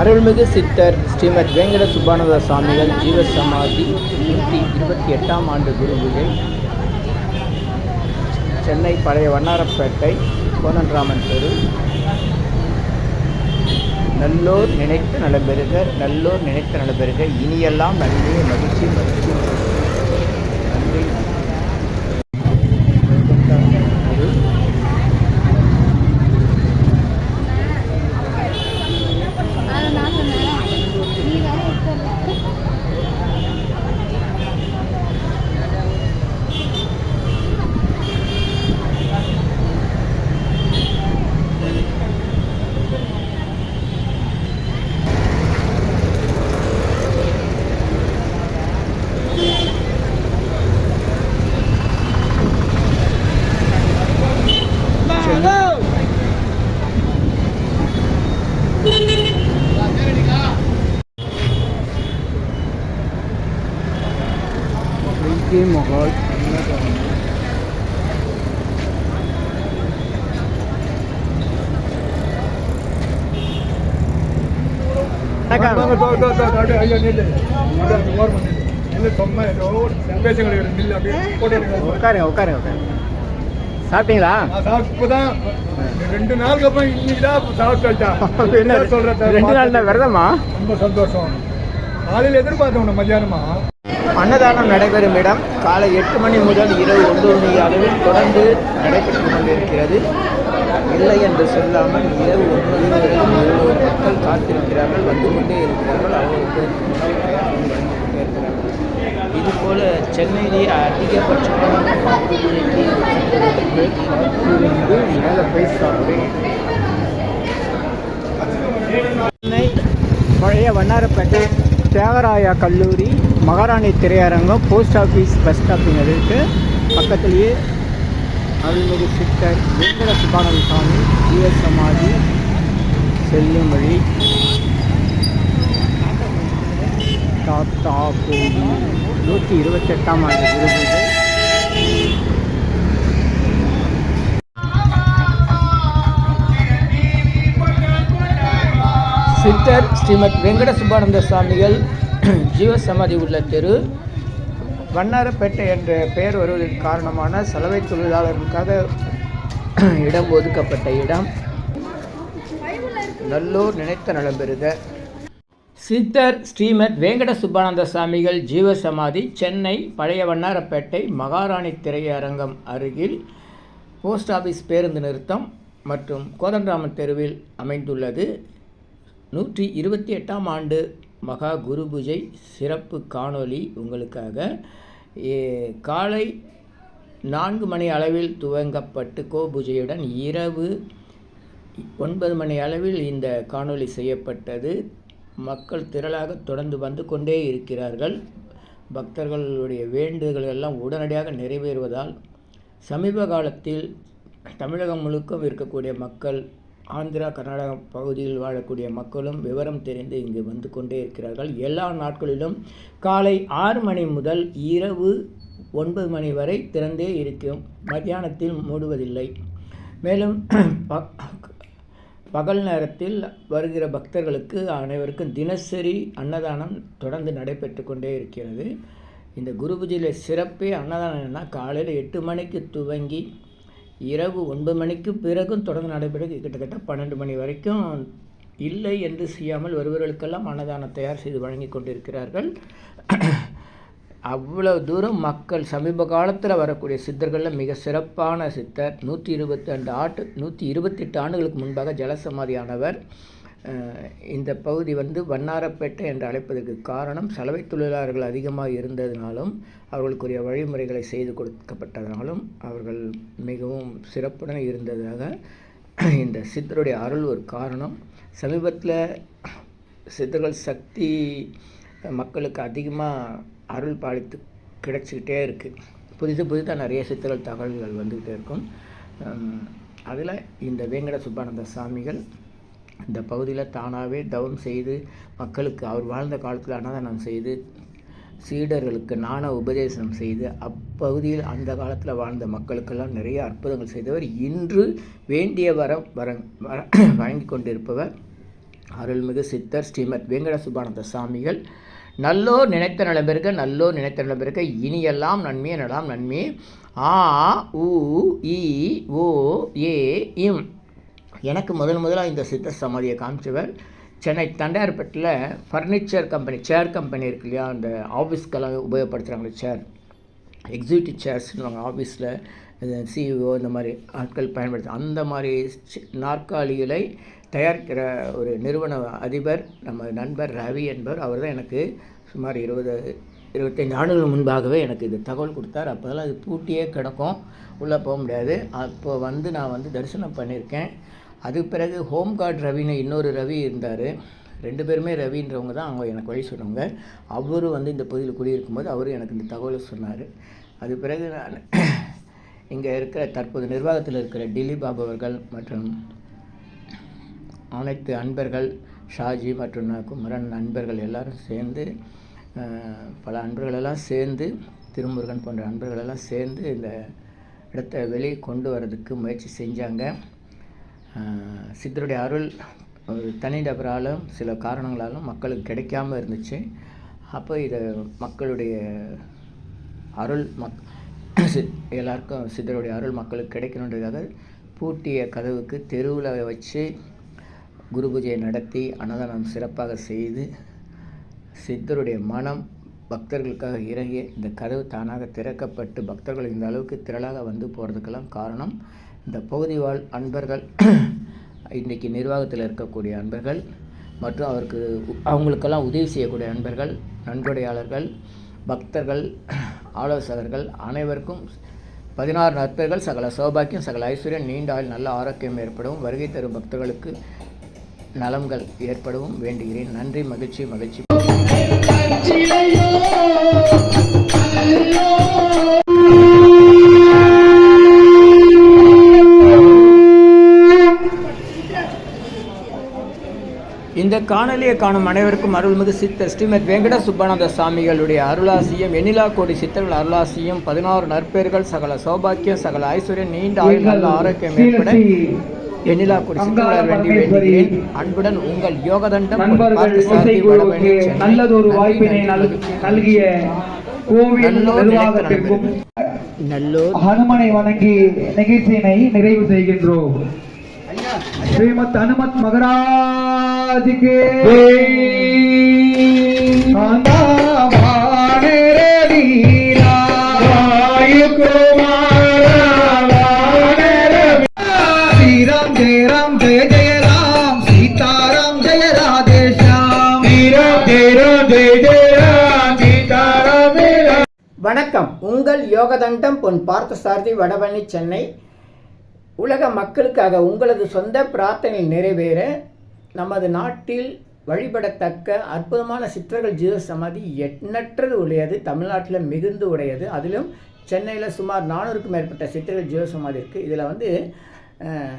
அருள்மிகு சித்தர் ஸ்ரீமத் வேங்கட சுப்பானந்த சுவாமிகள் ஜீவசமாதி நூற்றி இருபத்தி எட்டாம் ஆண்டு குரு பூஜை சென்னை பழைய வண்ணாரப்பேட்டை கோனன்ராமன் தெரு. நல்லோர் நினைத்து நலம்பெறுக நல்லோர் நினைத்து நலம்பெறுக. இனியெல்லாம் நன்றி மகிழ்ச்சி மகிழ்ச்சி நன்றி அதை நான் சொன்னேன் நீ வேற எடுத்து வைத்திய மகால் உட்காருங்க உட்காருங்க உட்காருங்க சாப்பிட்டீங்களா? ரெண்டு நாளுக்கு அப்புறம் இன்னைக்கு தான் சாப்பிட்டு என்ன? ரெண்டு நாள் விரதமா? ரொம்ப சந்தோஷம். காலையில் எதிர்பார்த்தோம் மத்தியானமா. அன்னதானம் நடைபெறும் இடம். காலை எட்டு மணி முதல் இரவு ஒன்பது மணி அளவில் தொடர்ந்து நடைபெற்றுக் கொண்டிருக்கிறது. இல்லை என்று சொல்லாமல் இரவு ஒன்பது மக்கள் காத்திருக்கிறார்கள் வந்து கொண்டே இருக்கிறார்கள் அவர்களுக்கு உணவு இருக்கிறார்கள் சென்னையிலேயே அதிகபட்சமாக மேலே சென்னை பழைய வண்ணாரப்பேட்டை தியாகராயா கல்லூரி மகாராணி திரையரங்கம் போஸ்ட் ஆஃபீஸ் பஸ் ஸ்டாப்பிங் இருக்குது பக்கத்துலேயே அருள்மிகு சித்தர் வெங்கட சுபானந்த சுவாமி ஜீவ சமாதி செல்லும் வழி. தாத்தா கோயில் நூற்றி இருபத்தெட்டாம் ஆண்டு குருபூஜை சித்தர் ஸ்ரீமத் வெங்கட சுப்பானந்த சுவாமிகள் ஜீவசமாதி உள்ள தெரு. வண்ணாரப்பேட்டை என்ற பெயர் வருவதற்கு காரணமான சலவை தொழிலாளர்களுக்காக இடம் ஒதுக்கப்பட்ட இடம். நல்லூர் நினைத்த நலம் பெறுக. சித்தர் ஸ்ரீமத் வேங்கட சுப்பானந்த சுவாமிகள் ஜீவசமாதி சென்னை பழைய வண்ணாரப்பேட்டை மகாராணி திரையரங்கம் அருகில் போஸ்ட் ஆஃபீஸ் பேருந்து நிறுத்தம் மற்றும் கோதண்டராமன் தெருவில் அமைந்துள்ளது. நூற்றி இருபத்தி எட்டாம் ஆண்டு மகா குரு பூஜை சிறப்பு காணொளி உங்களுக்காக காலை நான்கு மணி அளவில் துவங்கப்பட்டு கோபூஜையுடன் இரவு ஒன்பது மணி அளவில் இந்த காணொளி செய்யப்பட்டது. மக்கள் திரளாக தொடர்ந்து வந்து கொண்டே இருக்கிறார்கள். பக்தர்களுடைய வேண்டுதல்கள் எல்லாம் உடனடியாக நிறைவேறுவதால் சமீப காலத்தில் தமிழகம் முழுக்க இருக்கக்கூடிய மக்கள் ஆந்திரா கர்நாடகா பகுதியில் வாழக்கூடிய மக்களும் விவரம் தெரிந்து இங்கு வந்து கொண்டே இருக்கிறார்கள். எல்லா நாட்களிலும் காலை ஆறு மணி முதல் இரவு ஒன்பது மணி வரை திறந்தே இருக்கும். மத்தியானத்தில் மூடுவதில்லை. மேலும் பகல் நேரத்தில் வருகிற பக்தர்களுக்கு அனைவருக்கும் தினசரி அன்னதானம் தொடர்ந்து நடைபெற்று கொண்டே இருக்கிறது. இந்த குரு பூஜையில் சிறப்பே அன்னதானம் என்னன்னா காலையில் எட்டு மணிக்கு துவங்கி இரவு ஒன்பது மணிக்கு பிறகும் தொடர்ந்து நடைபெறும். கிட்டத்தட்ட பன்னெண்டு மணி வரைக்கும் இல்லை என்று செய்யாமல் வருபவர்களுக்கெல்லாம் அன்னதானம் தயார் செய்து வழங்கி கொண்டிருக்கிறார்கள். அவ்வளவு தூரம் மக்கள் சமீப காலத்தில் வரக்கூடிய சித்தர்களில் மிக சிறப்பான சித்தர். நூற்றி இருபத்தி ரெண்டு ஆட்டு நூற்றி இருபத்தெட்டு ஆண்டுகளுக்கு முன்பாக ஜலசமாதியானவர். ஆனவர் இந்த பகுதி வந்து வண்ணாரப்பேட்டை என்று அழைப்பதற்கு காரணம் சலவை தொழிலாளர்கள் அதிகமாக இருந்ததினாலும் அவர்களுக்குரிய வழிமுறைகளை செய்து கொடுக்கப்பட்டதனாலும் அவர்கள் மிகவும் சிறப்புடன் இருந்ததாக இந்த சித்தருடைய அருள் ஒரு காரணம். சமீபத்தில் சித்தர்கள் சக்தி மக்களுக்கு அதிகமாக அருள் பாலித்து கிடைச்சிக்கிட்டே இருக்குது புதுசு புதுசாக நிறைய சித்தர்கள் தகவல்கள் வந்துக்கிட்டே இருக்கும். அதில் இந்த வேங்கட சுப்பானந்த சாமிகள் இந்த பகுதியில் தானாகவே தவம் செய்து மக்களுக்கு அவர் வாழ்ந்த காலத்தில் அன்னதானம் செய்து சீடர்களுக்கு நாண உபதேசம் செய்து அப்பகுதியில் அந்த காலத்தில் வாழ்ந்த மக்களுக்கெல்லாம் நிறைய அற்புதங்கள் செய்தவர் இன்று வேண்டிய வரம் வர வர வழங்கி கொண்டிருப்பவர் அருள்மிகு சித்தர் ஸ்ரீமத் வெங்கட சுபானந்த சாமிகள். நல்லோர் நினைத்த நலம்பெருக்க நல்லோர் நினைத்த நலம்பெருக்க இனியெல்லாம் நன்மையே நலாம் நன்மையே. ஆ உ இ ஓ ஏ இம். எனக்கு முதல் முதலாக இந்த சித்தர் சமாதியை காமிச்சவர் சென்னை தண்டையார்பேட்டில் ஃபர்னிச்சர் கம்பெனி சேர் கம்பெனி இருக்கு இல்லையா? அந்த ஆஃபீஸ்க்கெல்லாம் உபயோகப்படுத்துகிறாங்களே சேர் எக்ஸிக்யூட்டிவ் சேர்ஸ்னுவாங்க ஆஃபீஸில் சிஇஓ இந்த மாதிரி ஆட்கள் பயன்படுத்த அந்த மாதிரி நாற்காலிகளை தயாரிக்கிற ஒரு நிறுவன அதிபர் நம்ம நண்பர் ரவி என்பவர் அவர் தான் எனக்கு சுமார் இருபது இருபத்தைந்து ஆண்டுகள் முன்பாகவே எனக்கு இது தகவல் கொடுத்தார். அப்போதெல்லாம் அது பூட்டியே கிடக்கும் உள்ளே போக முடியாது. அப்போ வந்து நான் வந்து தரிசனம் பண்ணியிருக்கேன். அதுக்கு பிறகு ஹோம் கார்டு ரவின்னு இன்னொரு ரவி இருந்தார். ரெண்டு பேருமே ரவின்றவங்க தான் அவங்க எனக்கு வழி சொன்னவங்க. அவரும் வந்து இந்த பகுதியில் குடியிருக்கும்போது அவரும் எனக்கு இந்த தகவலை சொன்னார். அது பிறகு நான் இங்கே இருக்கிற தற்போது நிர்வாகத்தில் இருக்கிற டிலீப் பாபு அவர்கள் மற்றும் அனைத்து அன்பர்கள் ஷாஜி மற்றும் குமரன் அன்பர்கள் எல்லாரும் சேர்ந்து பல அன்பர்களெல்லாம் சேர்ந்து திருமுருகன் போன்ற அன்பர்களெல்லாம் சேர்ந்து இந்த இடத்த வெளியே கொண்டு வரதுக்கு முயற்சி செஞ்சாங்க. சித்தருடைய அருள் ஒரு தனிநபராலும் சில காரணங்களாலும் மக்களுக்கு கிடைக்காம இருந்துச்சு. அப்போ இதை மக்களுடைய அருள் மக் சி- எல்லாருக்கும் சித்தருடைய அருள் மக்களுக்கு கிடைக்கணுன்றதுக்காக பூட்டிய கதவுக்கு தெருவில் வச்சு குரு பூஜையை நடத்தி அன்னதானம் சிறப்பாக செய்து சித்தருடைய மனம் பக்தர்களுக்காக இறங்கி இந்த கதவு தானாக திறக்கப்பட்டு பக்தர்கள் இந்த அளவுக்கு திரளாக வந்து போகிறதுக்கெல்லாம் காரணம் இந்த பகுதி வாழ் அன்பர்கள் இன்றைக்கி நிர்வாகத்தில் இருக்கக்கூடிய அன்பர்கள் மற்றும் அவருக்கு அவங்களுக்கெல்லாம் உதவி செய்யக்கூடிய அன்பர்கள் நன்கொடையாளர்கள் பக்தர்கள் ஆலோசகர்கள் அனைவருக்கும் பதினாறு நற்பர்கள் சகல சௌபாக்கியம் சகல ஐஸ்வர்யம் நீண்ட ஆயுள் நல்ல ஆரோக்கியம் ஏற்படவும் வருகை தரும் பக்தர்களுக்கு நலங்கள் ஏற்படவும் வேண்டுகிறேன். நன்றி மகிழ்ச்சி மகிழ்ச்சி. இந்த காணொலியை காணும் அனைவருக்கும் அருள்மிகு சித்தர் ஸ்ரீமத் வெங்கட சுப்பானந்த சுவாமிகளுடைய அருளாசியும் எண்ணிலா கோடி சித்தர்கள் அருளாசியும் பதினாறு நற்பேர்கள் சகல சௌபாக்கியம் சகல ஐஸ்வர்யம் நீண்ட ஆயுள் நல்ல ஆரோக்கியம் ஏற்பட எண்ணிலா கோடி சித்தர்கள் வேண்டி வேண்டுகிறேன் அன்புடன் உங்கள் யோகதண்டம். நல்லதொரு வாய்ப்பினை. நல்கிய கோவில் நல்லோர் நிர்வாகத்திற்கும் நல்லோர் ஹனுமனை வணங்கி நிகழ்ச்சியினை நிறைவு செய்கின்றோம் ஸ்ரீமத் அனுமத் மகராஜிக்கு. வணக்கம். உங்கள் யோகதண்டம் பொன் பார்த்தசாரதி வடபழனி சென்னை. உலக மக்களுக்காக உங்களது சொந்த பிரார்த்தனை நிறைவேற நமது நாட்டில் வழிபடத்தக்க அற்புதமான சித்தர்கள் ஜீவ சமாதி எண்ணற்றது உடையது தமிழ்நாட்டில் மிகுந்து உடையது. அதிலும் சென்னையில் சுமார் நானூறுக்கும் மேற்பட்ட சித்தர்கள் ஜீவ சமாதி இருக்குது இதில் வந்து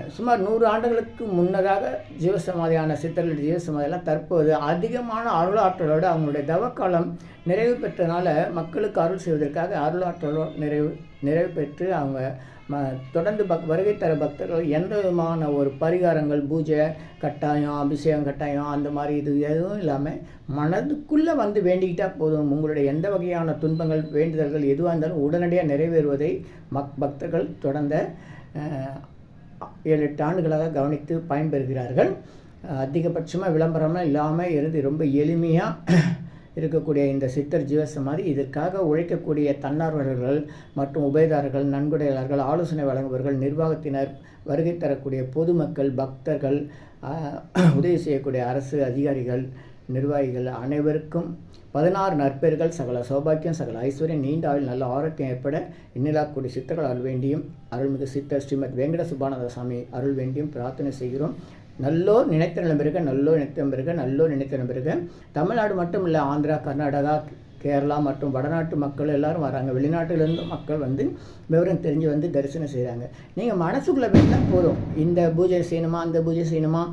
சுமார் நூறு ஆண்டுகளுக்கு முன்னதாக ஜீவசமாதியான சித்தர்கள் ஜீவசமாதியெல்லாம் தற்போது அதிகமான அருளாற்றலோடு அவங்களுடைய தவக்காலம் நிறைவு பெற்றனால மக்களுக்கு அருள் செய்வதற்காக அருளாற்றலோ நிறைவு நிறைவு பெற்று அவங்க ம தொடர்ந்து பக் வருகை தர பக்தர்கள் எந்த விதமான ஒரு பரிகாரங்கள் பூஜை கட்டாயம் அபிஷேகம் கட்டாயம் அந்த மாதிரி இது எதுவும் இல்லாமல் மனதுக்குள்ளே வந்து வேண்டிக்கிட்டால் போதும். உங்களுடைய எந்த வகையான துன்பங்கள் வேண்டுதல்கள் எதுவாக இருந்தாலும் உடனடியாக நிறைவேறுவதை மக் பக்தர்கள் தொடர்ந்த ஏழு எட்டு ஆண்டுகளாக கவனித்து பயன்பெறுகிறார்கள். அதிகபட்சமாக விளம்பரம்லாம் இல்லாமல் இருந்து ரொம்ப எளிமையாக இருக்கக்கூடிய இந்த சித்தர் ஜீவசமாதி இதற்காக உழைக்கக்கூடிய தன்னார்வலர்கள் மற்றும் உபயதாரர்கள் நன்கொடையாளர்கள் ஆலோசனை வழங்குபவர்கள் நிர்வாகத்தினர் வருகை தரக்கூடிய பொதுமக்கள் பக்தர்கள் உதவி செய்யக்கூடிய அரசு அதிகாரிகள் நிர்வாகிகள் அனைவருக்கும் பதினாறு நற்பெயர்கள் சகல சௌபாக்கியம் சகல ஐஸ்வர்யம் நீண்ட ஆயுள் நல்ல ஆரோக்கியம் ஏற்பட இன்னிலாக்கூடிய சித்தர்கள் அருள் வேண்டியும் அருள்மிகு சித்தர் ஸ்ரீமத் வெங்கட சுபானந்த சாமி அருள் வேண்டியும் பிரார்த்தனை செய்கிறோம். நல்லோர் நினைத்த நிலம் நல்லோர் நினைத்த பிறகு நல்லோர் நினைத்த நிலம் தமிழ்நாடு மட்டும் இல்லை ஆந்திரா கர்நாடகா கேரளா மற்றும் வடநாட்டு மக்கள் எல்லாரும் வராங்க. வெளிநாட்டிலேருந்து மக்கள் வந்து விவரம் தெரிஞ்சு வந்து தரிசனம் செய்கிறாங்க நீங்கள் மனசுக்குள்ளே வேண்டாம் போதும். இந்த பூஜை செய்யணுமா அந்த பூஜை செய்யணுமா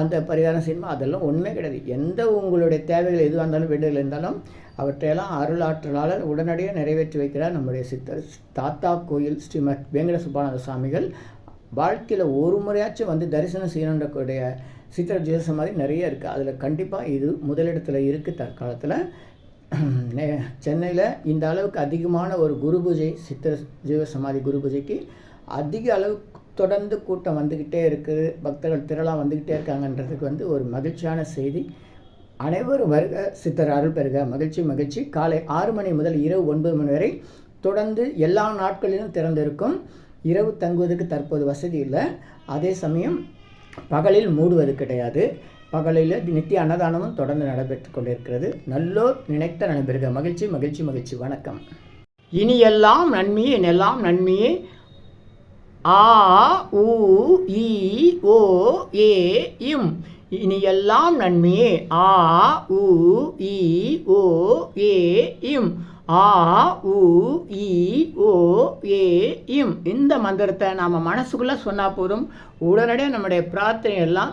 அந்த பரிகாரம் செய்யணுமா அதெல்லாம் ஒன்றுமே கிடையாது. எந்த உங்களுடைய தேவைகள் எதுவாக இருந்தாலும் வீடுகள் இருந்தாலும் அவற்றையெல்லாம் அருளாற்றலால் உடனடியாக நிறைவேற்றி வைக்கிறார் நம்முடைய சித்தர் தாத்தா கோயில் ஸ்ரீமத் வேங்கட சுப்பானந்த சுவாமிகள் வாழ்க்கையில் ஒரு முறையாச்சும் வந்து தரிசனம் செய்யணுன்றக்கூடிய சித்தர் ஜோசம் மாதிரி நிறைய இருக்குது அதில் கண்டிப்பாக இது முதலிடத்தில் இருக்குது தற்காலத்தில். சென்னையில் இந்த அளவுக்கு அதிகமான ஒரு குரு பூஜை சித்தர் ஜீவ சமாதி குரு பூஜைக்கு அதிக அளவு தொடர்ந்து கூட்டம் வந்துக்கிட்டே இருக்குது பக்தர்கள் திரளாக வந்துக்கிட்டே இருக்காங்கன்றதுக்கு வந்து ஒரு மகிழ்ச்சியான செய்தி. அனைவரும் வருக சித்தர் அருள் பெறுக. மகிழ்ச்சி மகிழ்ச்சி. காலை ஆறு மணி முதல் இரவு ஒன்பது மணி வரை தொடர்ந்து எல்லா நாட்களிலும் திறந்திருக்கும். இரவு தங்குவதற்கு தற்போது வசதி இல்லை. அதே சமயம் பகலில் மூடுவது கிடையாது. பகலில் நித்திய அன்னதானமும் தொடர்ந்து நடைபெற்று கொண்டிருக்கிறது நல்லோர் நினைத்த நடைபெறுக மகிழ்ச்சி மகிழ்ச்சி மகிழ்ச்சி. வணக்கம். இனி எல்லாம் நன்மையே எல்லாம் நன்மையே? ஆ உ இ ஓ ஏ இம். இனி எல்லாம் நன்மையே. ஆ உ இ ஓ ஏ இம். ஆ உ இ ஓ ஏ இம். இந்த மந்திரத்தை நாம் மனசுக்குள்ளே சொன்னால் போதும். உடனடியாக நம்முடைய பிரார்த்தனை எல்லாம்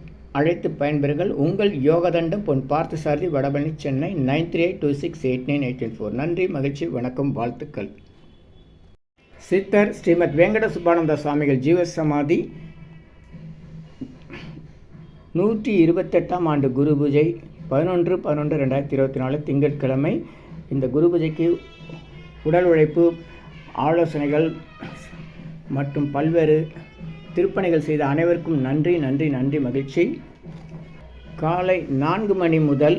அழைத்து பயன்பெறுங்கள். உங்கள் Yogathandam Pon Parthasarathy Vadapalani Chennai nine three eight two six eight nine eight four. நன்றி மகிழ்ச்சி வணக்கம் வாழ்த்துக்கள். சித்தர் ஸ்ரீமத் வெங்கட சுப்பானந்த சுவாமிகள் ஜீவசமாதி நூற்றி இருபத்தெட்டாம் ஆண்டு குரு பூஜை பதினொன்று பதினொன்று ரெண்டாயிரத்தி இருபத்தி நாலு திங்கட்கிழமை. இந்த குரு பூஜைக்கு உடல் உழைப்பு ஆலோசனைகள் மற்றும் பல்வேறு திருப்பணிகள் செய்த அனைவருக்கும் நன்றி நன்றி நன்றி மகிழ்ச்சி. காலை நான்கு மணி முதல்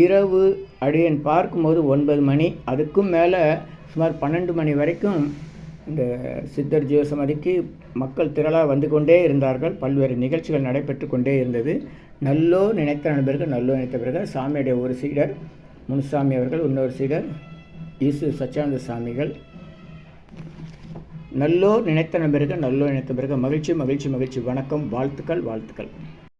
இரவு அடியன் பார்க்கும்போது ஒன்பது மணி. அதுக்கும் மேலே சுமார் பன்னெண்டு மணி வரைக்கும் இந்த சித்தர் ஜீவசமாதிக்கு மக்கள் திரளாக வந்து கொண்டே இருந்தார்கள். பல்வேறு நிகழ்ச்சிகள் நடைபெற்று கொண்டே இருந்தது. நல்லோ நினைத்த நண்பர்கள் நல்லோ நினைத்த பிறகு சாமியுடைய ஒரு சீடர் முனுசாமி அவர்கள் இன்னொரு சீடர் இசு சச்சியானந்த சாமிகள் நல்லோ நினைத்த பிறகு நல்லோ நினைத்த பிறகு மகிழ்ச்சி மகிழ்ச்சி மகிழ்ச்சி. வணக்கம் வாழ்த்துக்கள் வாழ்த்துக்கள்.